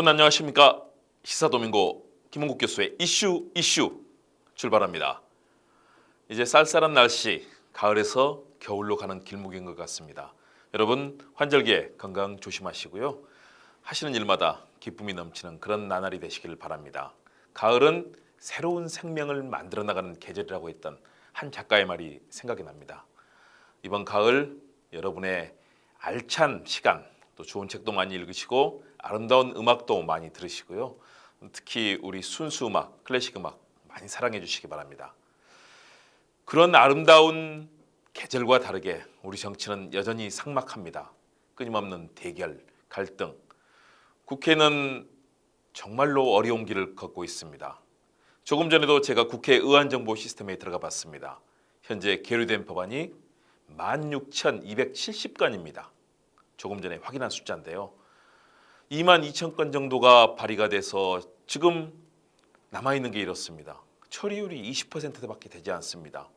여러분 안녕하십니까? 시사도민고 김홍국 교수의 이슈 이슈 출발합니다. 이제 쌀쌀한 날씨, 가을에서 겨울로 가는 길목인 것 같습니다. 여러분 환절기에 건강 조심하시고요. 하시는 일마다 기쁨이 넘치는 그런 나날이 되시길 바랍니다. 가을은 새로운 생명을 만들어 나가는 계절이라고 했던 한 작가의 말이 생각이 납니다. 이번 가을 여러분의 알찬 시간 또 좋은 책도 많이 읽으시고 아름다운 음악도 많이 들으시고요. 특히 우리 순수 음악, 클래식 음악 많이 사랑해 주시기 바랍니다. 그런 아름다운 계절과 다르게 우리 정치는 여전히 삭막합니다. 끊임없는 대결, 갈등. 국회는 정말로 어려운 길을 걷고 있습니다. 조금 전에도 제가 국회 의안정보 시스템에 들어가 봤습니다. 현재 계류된 법안이 16,270건입니다. 조금 전에 확인한 숫자인데요. 2만 2천 건 정도가 발의가 돼서 지금 남아 있는 게 이렇습니다. 처리율이 20%밖에 되지 않습니다.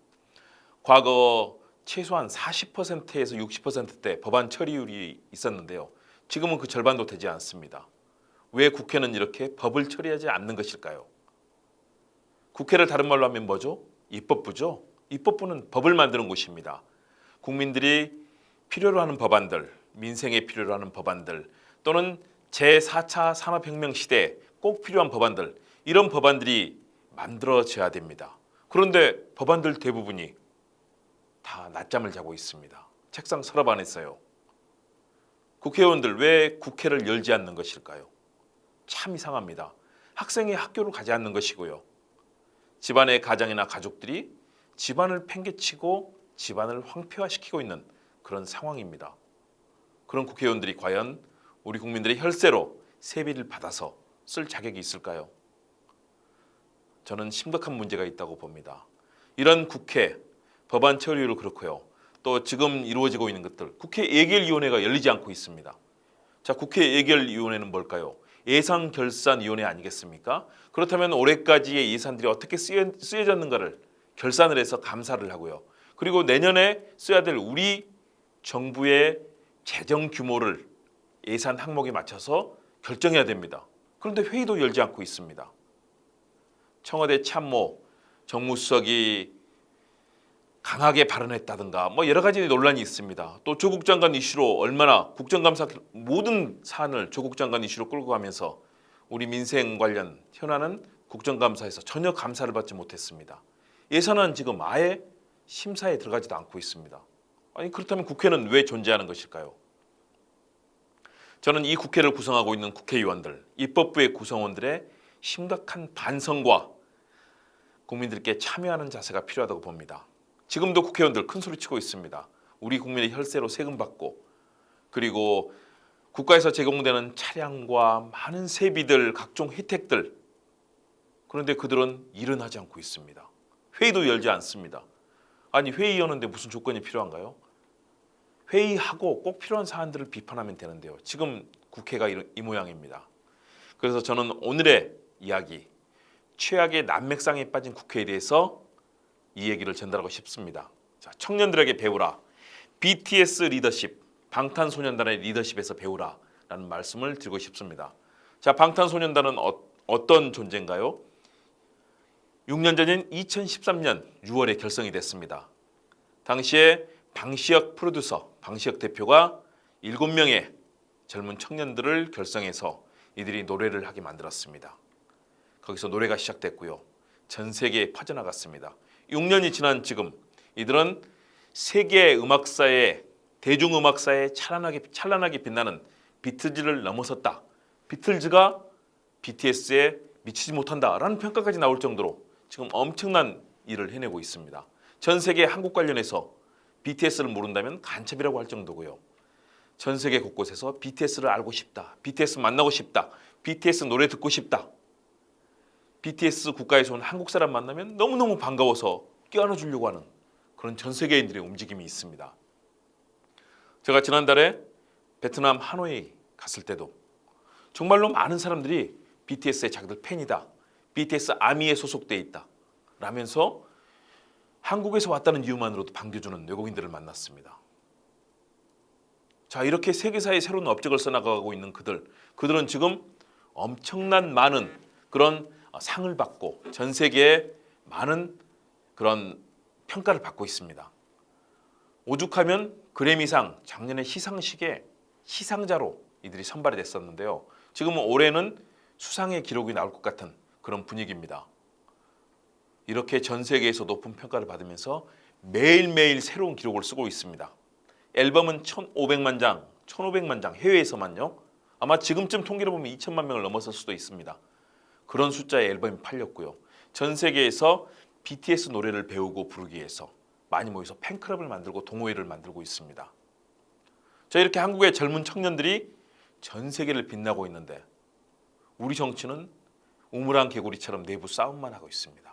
과거 최소한 40%에서 60%대 법안 처리율이 있었는데요. 지금은 그 절반도 되지 않습니다. 왜 국회는 이렇게 법을 처리하지 않는 것일까요? 국회를 다른 말로 하면 뭐죠? 입법부죠. 입법부는 법을 만드는 곳입니다. 국민들이 필요로 하는 법안들, 민생에 필요로 하는 법안들 또는 제4차 산업혁명 시대에 꼭 필요한 법안들 이런 법안들이 만들어져야 됩니다. 그런데 법안들 대부분이 다 낮잠을 자고 있습니다. 책상 서랍 안에 있어요. 국회의원들 왜 국회를 열지 않는 것일까요? 참 이상합니다. 학생이 학교를 가지 않는 것이고요. 집안의 가장이나 가족들이 집안을 팽개치고 집안을 황폐화시키고 있는 그런 상황입니다. 그런 국회의원들이 과연 우리 국민들의 혈세로 세비를 받아서 쓸 자격이 있을까요? 저는 심각한 문제가 있다고 봅니다. 이런 국회 법안 처리율 그렇고요. 또 지금 이루어지고 있는 것들 국회 예결위원회가 열리지 않고 있습니다. 자, 국회 예결위원회는 뭘까요? 예산결산위원회 아니겠습니까? 그렇다면 올해까지의 예산들이 어떻게 쓰여, 쓰여졌는가를 결산을 해서 감사를 하고요. 그리고 내년에 써야 될 우리 정부의 재정 규모를 예산 항목에 맞춰서 결정해야 됩니다. 그런데 회의도 열지 않고 있습니다. 청와대 참모 정무수석이 강하게 발언했다든가 뭐 여러 가지 논란이 있습니다. 또 조국 장관 이슈로 얼마나 국정감사 모든 사안을 조국 장관 이슈로 끌고 가면서 우리 민생 관련 현안은 국정감사에서 전혀 감사를 받지 못했습니다. 예산안 지금 아예 심사에 들어가지도 않고 있습니다. 아니 그렇다면 국회는 왜 존재하는 것일까요? 저는 이 국회를 구성하고 있는 국회의원들, 입법부의 구성원들의 심각한 반성과 국민들께 참여하는 자세가 필요하다고 봅니다. 지금도 국회의원들 큰 소리 치고 있습니다. 우리 국민의 혈세로 세금 받고 그리고 국가에서 제공되는 차량과 많은 세비들, 각종 혜택들 그런데 그들은 일은 하지 않고 있습니다. 회의도 열지 않습니다. 아니 회의 여는데 무슨 조건이 필요한가요? 회의하고 꼭 필요한 사안들을 비판하면 되는데요. 지금 국회가 이, 이 모양입니다. 그래서 저는 오늘의 이야기 최악의 난맥상에 빠진 국회에 대해서 이 얘기를 전달하고 싶습니다. 자, 청년들에게 배우라. BTS 리더십, 방탄소년단의 리더십에서 배우라 라는 말씀을 드리고 싶습니다. 자, 방탄소년단은 어, 어떤 존재인가요? 6년 전인 2013년 6월에 결성이 됐습니다. 당시에 방시혁 프로듀서, 방시혁 대표가 7명의 젊은 청년들을 결성해서 이들이 노래를 하게 만들었습니다. 거기서 노래가 시작됐고요. 전 세계에 퍼져나갔습니다. 6년이 지난 지금 이들은 세계 음악사에 대중음악사에 찬란하게 찬란하게 빛나는 비틀즈를 넘어섰다. 비틀즈가 BTS에 미치지 못한다라는 평가까지 나올 정도로 지금 엄청난 일을 해내고 있습니다. 전 세계 한국 관련해서 BTS를 모른다면 간첩이라고 할 정도고요. 전 세계 곳곳에서 BTS를 알고 싶다. BTS 만나고 싶다. BTS 노래 듣고 싶다. BTS 국가에서 온 한국 사람 만나면 너무너무 반가워서 껴안아 주려고 하는 그런 전 세계인들의 움직임이 있습니다. 제가 지난달에 베트남 하노이 갔을 때도 정말로 많은 사람들이 BTS의 자기들 팬이다. BTS 아미에 소속돼 있다. 라면서 한국에서 왔다는 이유만으로도 반겨주는 외국인들을 만났습니다. 자 이렇게 세계사의 새로운 업적을 써나가고 있는 그들, 그들은 지금 엄청난 많은 그런 어, 상을 받고 전 세계에 많은 그런 평가를 받고 있습니다. 오죽하면 그래미상 작년에 시상식에 시상자로 이들이 선발이 됐었는데요. 지금 올해는 수상의 기록이 나올 것 같은 그런 분위기입니다. 이렇게 전 세계에서 높은 평가를 받으면서 매일매일 새로운 기록을 쓰고 있습니다. 앨범은 1,500만 장, 1,500만 장 해외에서만요. 아마 지금쯤 통계를 보면 2천만 명을 넘어설 수도 있습니다. 그런 숫자의 앨범이 팔렸고요. 전 세계에서 BTS 노래를 배우고 부르기 위해서 많이 모여서 팬클럽을 만들고 동호회를 만들고 있습니다. 자 이렇게 한국의 젊은 청년들이 전 세계를 빛나고 있는데 우리 정치는 우물안 개구리처럼 내부 싸움만 하고 있습니다.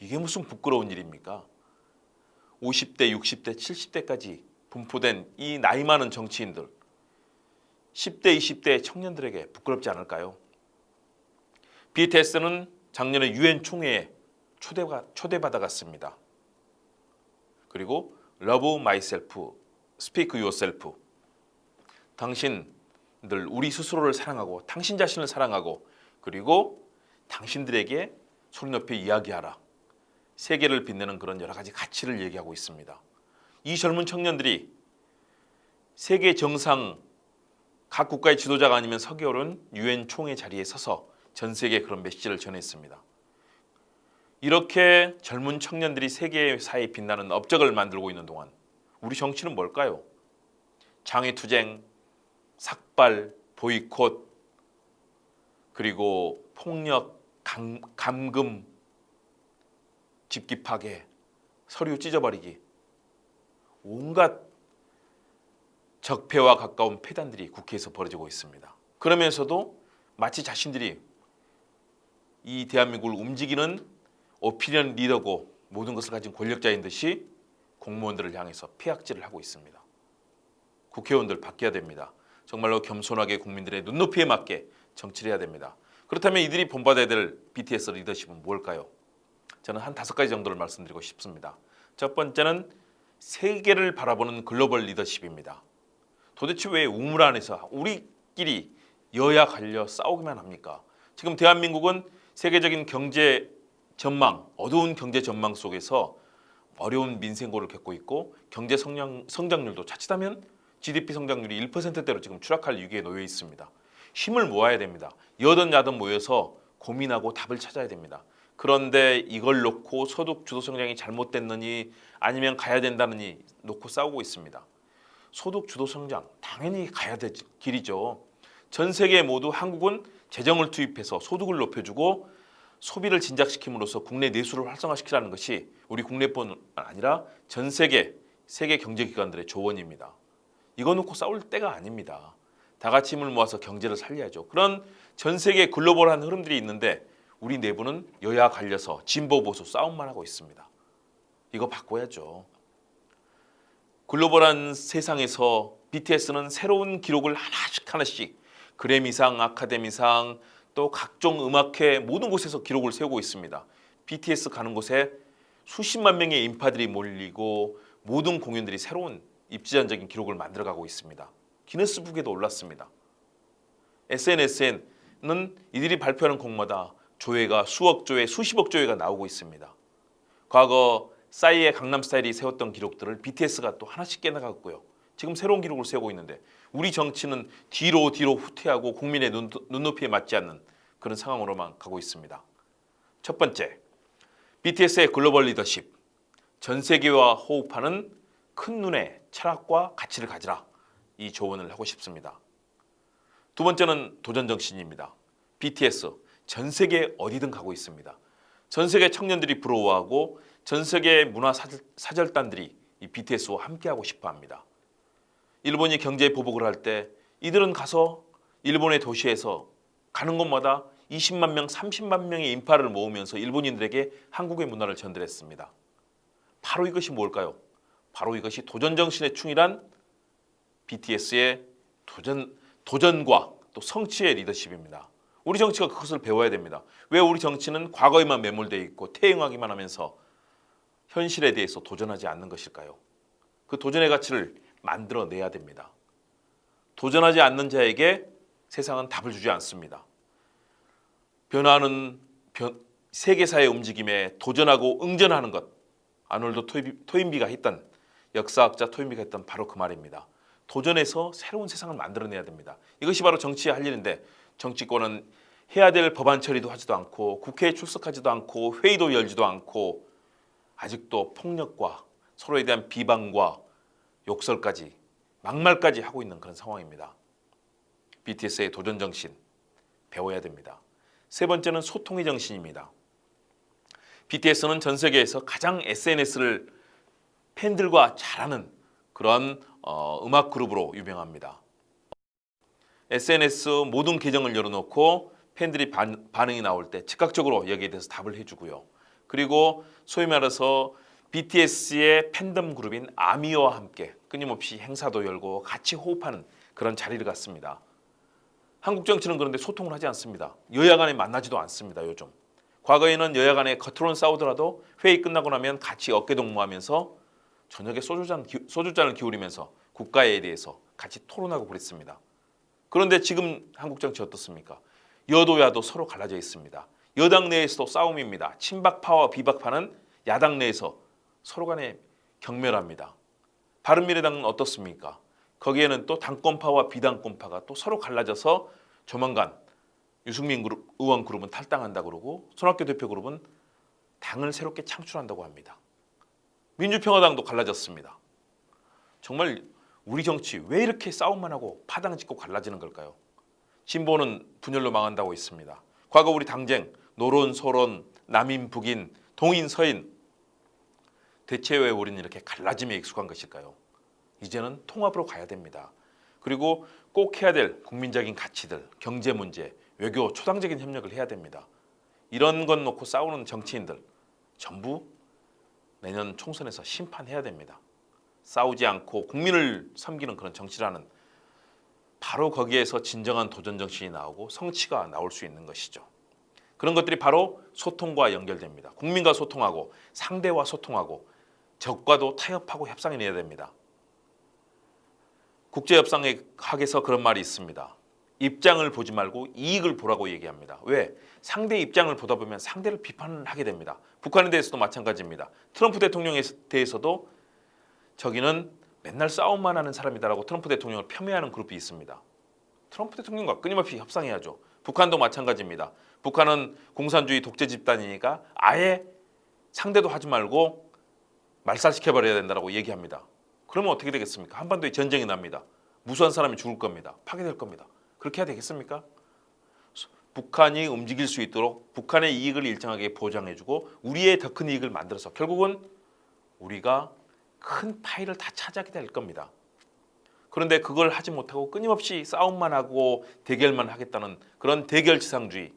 이게 무슨 부끄러운 일입니까? 50대, 60대, 70대까지 분포된 이 나이 많은 정치인들 10대, 20대 청년들에게 부끄럽지 않을까요? BTS는 작년에 유엔 총회에 초대가 초대받아 갔습니다. 그리고 Love Myself, Speak Yourself. 당신들 우리 스스로를 사랑하고 당신 자신을 사랑하고 그리고 당신들에게 소리 높이 이야기하라. 세계를 빛내는 그런 여러 가지 가치를 얘기하고 있습니다. 이 젊은 청년들이 세계 정상 각 국가의 지도자가 아니면 서기어른 유엔 총회 자리에 서서 전 세계에 그런 메시지를 전했습니다. 이렇게 젊은 청년들이 세계 사회에 빛나는 업적을 만들고 있는 동안 우리 정치는 뭘까요? 장애투쟁, 삭발, 보이콧, 그리고 폭력, 감, 감금, 집기 파괴, 서류 찢어버리기, 온갖 적폐와 가까운 폐단들이 국회에서 벌어지고 있습니다. 그러면서도 마치 자신들이 이 대한민국을 움직이는 오피니언 리더고 모든 것을 가진 권력자인 듯이 공무원들을 향해서 폐악질을 하고 있습니다. 국회의원들 바뀌어야 됩니다. 정말로 겸손하게 국민들의 눈높이에 맞게 정치를 해야 됩니다. 그렇다면 이들이 본받아야 될 BTS 리더십은 뭘까요? 저는 한 다섯 가지 정도를 말씀드리고 싶습니다. 첫 번째는 세계를 바라보는 글로벌 리더십입니다. 도대체 왜 우물 안에서 우리끼리 여야 갈려 싸우기만 합니까? 지금 대한민국은 세계적인 경제 전망, 어두운 경제 전망 속에서 어려운 민생고를 겪고 있고 경제 성장, 성장률도 자칫하면 GDP 성장률이 1%대로 지금 추락할 위기에 놓여 있습니다. 힘을 모아야 됩니다. 여든 야든 모여서 고민하고 답을 찾아야 됩니다. 그런데 이걸 놓고 소득 주도 성장이 잘못됐느니 아니면 가야 된다느니 놓고 싸우고 있습니다. 소득 주도 성장 당연히 가야 될 길이죠. 전 세계 모두 한국은 재정을 투입해서 소득을 높여주고 소비를 진작시킴으로써 국내 내수를 활성화시키라는 것이 우리 국내뿐 아니라 전 세계 세계 경제 기관들의 조언입니다. 이거 놓고 싸울 때가 아닙니다. 다 같이 힘을 모아서 경제를 살려야죠. 그런 전 세계 글로벌한 흐름들이 있는데 우리 내부는 여야 갈려서 진보 보수 싸움만 하고 있습니다. 이거 바꿔야죠. 글로벌한 세상에서 BTS는 새로운 기록을 하나씩 하나씩 그래미상, 아카데미상, 또 각종 음악회 모든 곳에서 기록을 세우고 있습니다. BTS 가는 곳에 수십만 명의 인파들이 몰리고 모든 공연들이 새로운 입지전적인 기록을 만들어가고 있습니다. 기네스북에도 올랐습니다. SNS에는 이들이 발표하는 곡마다 조회가 수억 조회, 수십억 조회가 나오고 있습니다. 과거 싸이의 강남스타일이 세웠던 기록들을 BTS가 또 하나씩 깨나갔고요. 지금 새로운 기록을 세우고 있는데 우리 정치는 뒤로 뒤로 후퇴하고 국민의 눈, 눈높이에 맞지 않는 그런 상황으로만 가고 있습니다. 첫 번째, BTS의 글로벌 리더십. 전 세계와 호흡하는 큰 눈의 철학과 가치를 가지라. 이 조언을 하고 싶습니다. 두 번째는 도전 정신입니다. BTS 전 세계 어디든 가고 있습니다. 전 세계 청년들이 부러워하고 전 세계 문화 사절, 단들이이 BTS와 함께하고 싶어합니다. 일본이 경제 보복을 할 때 이들은 가서 일본의 도시에서 가는 곳마다 20만 명, 30만 명의 인파를 모으면서 일본인들에게 한국의 문화를 전달했습니다. 바로 이것이 뭘까요? 바로 이것이 도전 정신에 충실한 BTS의 도전 도전과 또 성취의 리더십입니다. 우리 정치가 그것을 배워야 됩니다. 왜 우리 정치는 과거에만 매몰되어 있고 퇴행하기만 하면서 현실에 대해서 도전하지 않는 것일까요? 그 도전의 가치를 만들어내야 됩니다. 도전하지 않는 자에게 세상은 답을 주지 않습니다. 변화하는 변- 세계사의 움직임에 도전하고 응전하는 것. 아놀드 토인비- 토인비가 했던 역사학자 토인비가 했던 바로 그 말입니다. 도전해서 새로운 세상을 만들어내야 됩니다. 이것이 바로 정치의 할 일인데 정치권은 해야 될 법안 처리도 하지도 않고 국회에 출석하지도 않고 회의도 열지도 않고 아직도 폭력과 서로에 대한 비방과 욕설까지 막말까지 하고 있는 그런 상황입니다. BTS의 도전 정신 배워야 됩니다. 세 번째는 소통의 정신입니다. BTS는 전 세계에서 가장 SNS를 팬들과 잘하는 그런 어, 음악 그룹으로 유명합니다. SNS 모든 계정을 열어놓고 팬들이 반, 반응이 나올 때 즉각적으로 여기에 대해서 답을 해주고요. 그리고 소위 말해서 BTS의 팬덤 그룹인 아미와 함께 끊임없이 행사도 열고 같이 호흡하는 그런 자리를 갖습니다. 한국 정치는 그런데 소통을 하지 않습니다. 여야 간에 만나지도 않습니다. 요즘. 과거에는 여야 간에 겉으로는 싸우더라도 회의 끝나고 나면 같이 어깨 동무하면서 저녁에 소주잔, 기- 소주잔을 기울이면서 국가에 대해서 같이 토론하고 그랬습니다. 그런데 지금 한국 정치 어떻습니까? 여도야도 서로 갈라져 있습니다. 여당 내에서도 싸움입니다. 친박파와 비박파는 야당 내에서 서로 간에 경멸합니다. 바른미래당은 어떻습니까? 거기에는 또 당권파와 비당권파가 또 서로 갈라져서 조만간 유승민 그룹, 의원 그룹은 탈당한다 그러고 손학규 대표 그룹은 당을 새롭게 창출한다고 합니다. 민주평화당도 갈라졌습니다. 정말 우리 정치 왜 이렇게 싸움만 하고 파당 짓고 갈라지는 걸까요? 진보는 분열로 망한다고 있습니다. 과거 우리 당쟁 노론 소론 남인 북인 동인 서인 대체 왜 우리는 이렇게 갈라짐에 익숙한 것일까요? 이제는 통합으로 가야 됩니다. 그리고 꼭 해야 될 국민적인 가치들, 경제 문제, 외교, 초당적인 협력을 해야 됩니다. 이런 것 놓고 싸우는 정치인들 전부 내년 총선에서 심판해야 됩니다. 싸우지 않고 국민을 섬기는 그런 정치라는 바로 거기에서 진정한 도전 정신이 나오고 성취가 나올 수 있는 것이죠. 그런 것들이 바로 소통과 연결됩니다. 국민과 소통하고 상대와 소통하고 적과도 타협하고 협상해내야 됩니다. 국제협상학에서 그런 말이 있습니다. 입장을 보지 말고 이익을 보라고 얘기합니다. 왜? 상대 입장을 보다 보면 상대를 비판하게 됩니다. 북한에 대해서도 마찬가지입니다. 트럼프 대통령에 대해서도 저기는 맨날 싸움만 하는 사람이다라고 트럼프 대통령을 폄훼하는 그룹이 있습니다. 트럼프 대통령과 끊임없이 협상해야죠. 북한도 마찬가지입니다. 북한은 공산주의 독재 집단이니까 아예 상대도 하지 말고 말살시켜버려야 된다고 얘기합니다. 그러면 어떻게 되겠습니까? 한반도에 전쟁이 납니다. 무수한 사람이 죽을 겁니다. 파괴될 겁니다. 그렇게 해야 되겠습니까? 북한이 움직일 수 있도록 북한의 이익을 일정하게 보장해주고 우리의 더 큰 이익을 만들어서 결국은 우리가 큰 파일을 다 차지하게 될 겁니다. 그런데 그걸 하지 못하고 끊임없이 싸움만 하고 대결만 하겠다는 그런 대결지상주의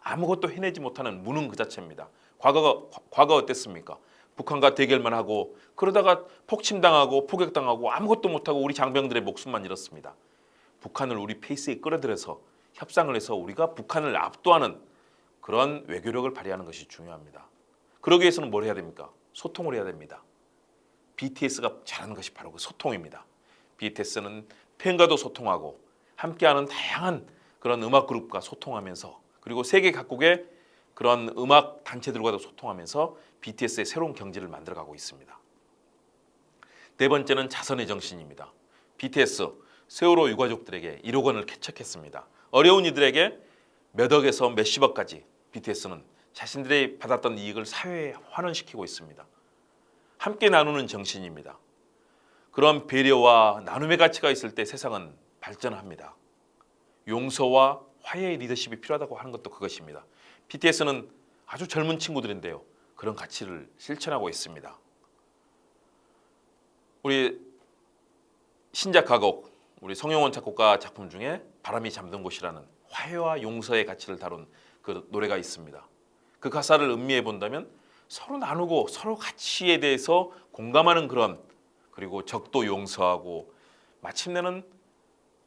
아무것도 해내지 못하는 무능 그 자체입니다. 과거가 과거 어땠습니까? 북한과 대결만 하고 그러다가 폭침당하고 포격당하고 아무것도 못하고 우리 장병들의 목숨만 잃었습니다. 북한을 우리 페이스에 끌어들여서 협상을 해서 우리가 북한을 압도하는 그런 외교력을 발휘하는 것이 중요합니다. 그러기 위해서는 뭘 해야 됩니까? 소통을 해야 됩니다. BTS가 잘하는 것이 바로 그 소통입니다. BTS는 팬과도 소통하고 함께하는 다양한 그런 음악 그룹과 소통하면서 그리고 세계 각국의 그런 음악 단체들과도 소통하면서 BTS의 새로운 경제를 만들어가고 있습니다. 네 번째는 자선의 정신입니다. BTS 세월호 유가족들에게 1억 원을 개척했습니다. 어려운 이들에게 몇 억에서 몇십억까지 BTS는 자신들이 받았던 이익을 사회에 환원시키고 있습니다. 함께 나누는 정신입니다. 그런 배려와 나눔의 가치가 있을 때 세상은 발전합니다. 용서와 화해의 리더십이 필요하다고 하는 것도 그것입니다. BTS는 아주 젊은 친구들인데요. 그런 가치를 실천하고 있습니다. 우리 신작 가곡 우리 성용원 작곡가 작품 중에 바람이 잠든 곳이라는 화해와 용서의 가치를 다룬 그 노래가 있습니다. 그 가사를 음미해 본다면 서로 나누고 서로 가치에 대해서 공감하는 그런 그리고 적도 용서하고 마침내는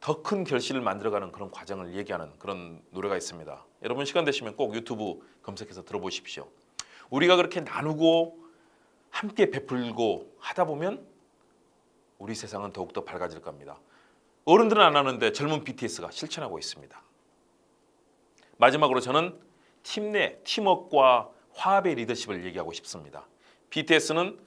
더 큰 결실을 만들어가는 그런 과정을 얘기하는 그런 노래가 있습니다. 여러분 시간 되시면 꼭 유튜브 검색해서 들어보십시오. 우리가 그렇게 나누고 함께 베풀고 하다 보면 우리 세상은 더욱더 밝아질 겁니다. 어른들은 안 하는데 젊은 BTS가 실천하고 있습니다. 마지막으로 저는 팀 내 팀워크와 화합의 리더십을 얘기하고 싶습니다. BTS는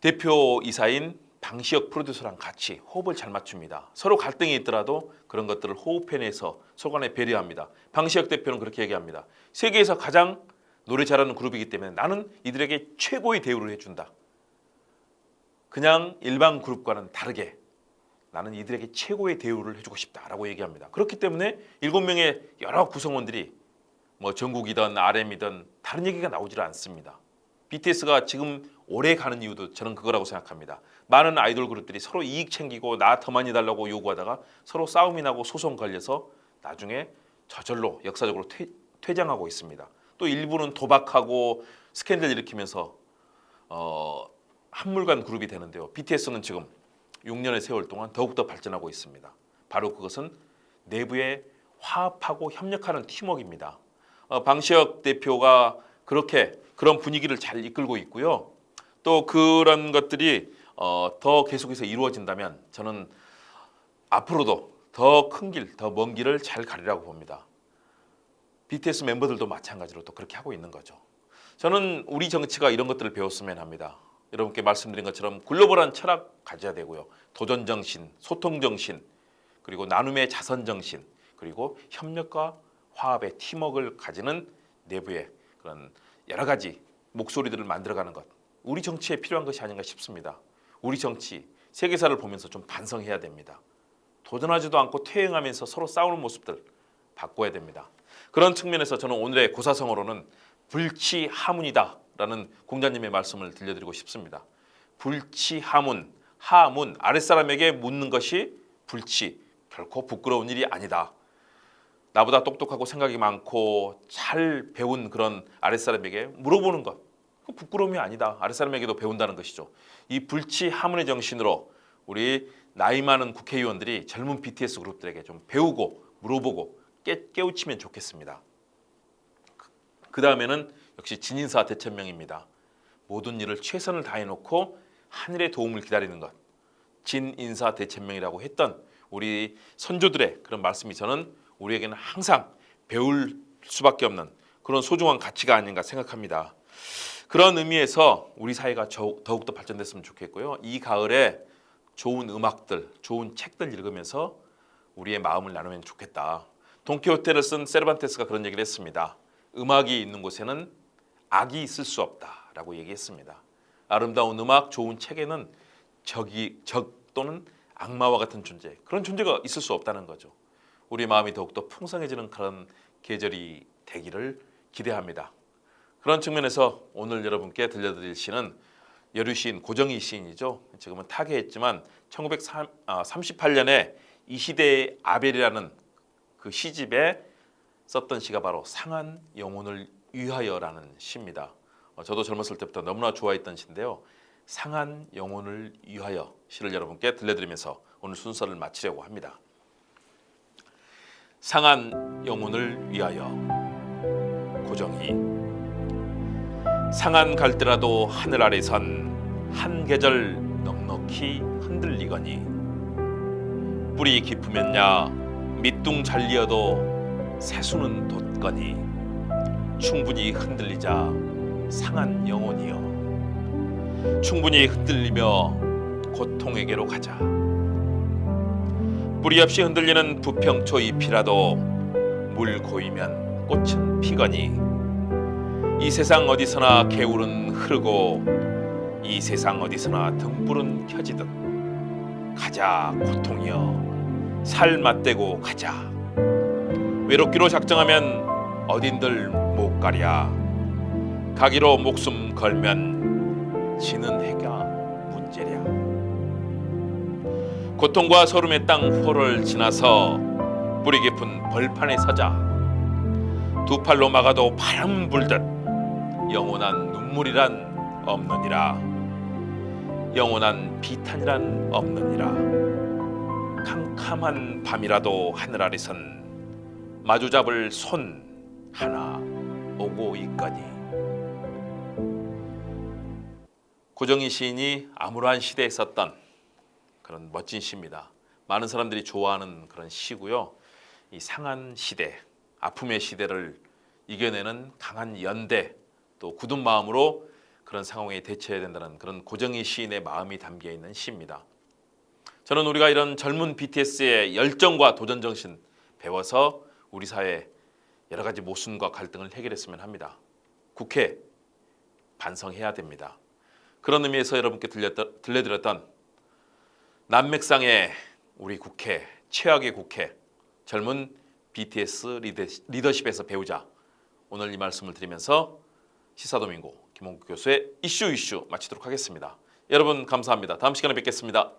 대표 이사인 방시혁 프로듀서랑 같이 호흡을 잘 맞춥니다. 서로 갈등이 있더라도 그런 것들을 호흡해내서 서로 간에 배려합니다. 방시혁 대표는 그렇게 얘기합니다. 세계에서 가장 노래 잘하는 그룹이기 때문에 나는 이들에게 최고의 대우를 해준다. 그냥 일반 그룹과는 다르게 나는 이들에게 최고의 대우를 해주고 싶다라고 얘기합니다. 그렇기 때문에 일곱 명의 여러 구성원들이 뭐 전국이든 RM이든 다른 얘기가 나오질 않습니다. BTS가 지금 오래 가는 이유도 저는 그거라고 생각합니다. 많은 아이돌 그룹들이 서로 이익 챙기고 나 더 많이 달라고 요구하다가 서로 싸움이 나고 소송 걸려서 나중에 저절로 역사적으로 퇴, 퇴장하고 있습니다. 또 일부는 도박하고 스캔들 일으키면서 어, 한물간 그룹이 되는데요. BTS는 지금 6년의 세월 동안 더욱더 발전하고 있습니다. 바로 그것은 내부에 화합하고 협력하는 팀워크입니다. 어, 방시혁 대표가 그렇게 그런 분위기를 잘 이끌고 있고요. 또 그런 것들이 어, 더 계속해서 이루어진다면 저는 앞으로도 더 큰 길, 더 먼 길을 잘 가리라고 봅니다. BTS 멤버들도 마찬가지로 또 그렇게 하고 있는 거죠. 저는 우리 정치가 이런 것들을 배웠으면 합니다. 여러분께 말씀드린 것처럼 글로벌한 철학 가져야 되고요. 도전 정신, 소통 정신, 그리고 나눔의 자선 정신, 그리고 협력과 화합의 팀워크를 가지는 내부의 그런 여러 가지 목소리들을 만들어가는 것. 우리 정치에 필요한 것이 아닌가 싶습니다. 우리 정치 세계사를 보면서 좀 반성해야 됩니다. 도전하지도 않고 퇴행하면서 서로 싸우는 모습들 바꿔야 됩니다. 그런 측면에서 저는 오늘의 고사성어로는 불치하문이다라는 공자님의 말씀을 들려드리고 싶습니다. 불치하문, 하문 아랫사람에게 묻는 것이 불치 결코 부끄러운 일이 아니다. 나보다 똑똑하고 생각이 많고 잘 배운 그런 아랫사람에게 물어보는 것그 부끄러움이 아니다. 아랫사람에게도 배운다는 것이죠. 이 불치 하문의 정신으로 우리 나이 많은 국회의원들이 젊은 BTS 그룹들에게 좀 배우고 물어보고 깨, 깨우치면 좋겠습니다. 그 다음에는 역시 진인사 대천명입니다. 모든 일을 최선을 다해놓고 하늘의 도움을 기다리는 것. 진인사 대천명이라고 했던 우리 선조들의 그런 말씀이 저는 우리에게는 항상 배울 수밖에 없는 그런 소중한 가치가 아닌가 생각합니다. 그런 의미에서 우리 사회가 더욱더 발전됐으면 좋겠고요. 이 가을에 좋은 음악들, 좋은 책들 읽으면서 우리의 마음을 나누면 좋겠다. 돈키호테를 쓴 세르반테스가 그런 얘기를 했습니다. 음악이 있는 곳에는 악이 있을 수 없다라고 얘기했습니다. 아름다운 음악, 좋은 책에는 적이 적 또는 악마와 같은 존재 그런 존재가 있을 수 없다는 거죠. 우리 마음이 더욱더 풍성해지는 그런 계절이 되기를 기대합니다. 그런 측면에서 오늘 여러분께 들려드릴 시는 여류 시인 고정희 시인이죠. 지금은 타계했지만 1938년에 이 시대의 아벨이라는 그 시집에 썼던 시가 바로 상한 영혼을 위하여라는 시입니다. 어, 저도 젊었을 때부터 너무나 좋아했던 시인데요. 상한 영혼을 위하여 시를 여러분께 들려드리면서 오늘 순서를 마치려고 합니다. 상한 영혼을 위하여. 고정희 상한 갈대라도 하늘 아래선 한 계절 넉넉히 흔들리거니. 뿌리 깊으면 야 밑둥 잘리어도 새수는 돋거니. 충분히 흔들리자 상한 영혼이여. 충분히 흔들리며 고통에게로 가자 뿌리 없이 흔들리는 부평초 잎이라도 물 고이면 꽃은 피거니. 이 세상 어디서나 개울은 흐르고 이 세상 어디서나 등불은 켜지듯 가자 고통이여. 살 맞대고 가자. 외롭기로 작정하면 어딘들 못 가랴. 가기로 목숨 걸면 지는 해가 고통과 소름의 땅 호를 지나서 뿌리 깊은 벌판에 서자. 두 팔로 막아도 바람 불듯 영원한 눈물이란 없느니라. 영원한 비탄이란 없느니라. 캄캄한 밤이라도 하늘 아래선 마주 잡을 손 하나 오고 있거니. 고정희 시인이 암울한 시대에 썼던 그런 멋진 시입니다. 많은 사람들이 좋아하는 그런 시고요. 이 상한 시대, 아픔의 시대를 이겨내는 강한 연대 또 굳은 마음으로 그런 상황에 대처해야 된다는 그런 고정희 시인의 마음이 담겨 있는 시입니다. 저는 우리가 이런 젊은 BTS의 열정과 도전 정신 배워서 우리 사회 여러 가지 모순과 갈등을 해결했으면 합니다. 국회 반성해야 됩니다. 그런 의미에서 여러분께 들렸던, 들려드렸던 남맥상의 우리 국회 최악의 국회 젊은 BTS 리더, 리더십에서 배우자 오늘 이 말씀을 드리면서 시사도민고 김홍국 교수의 이슈 이슈 마치도록 하겠습니다. 여러분 감사합니다. 다음 시간에 뵙겠습니다.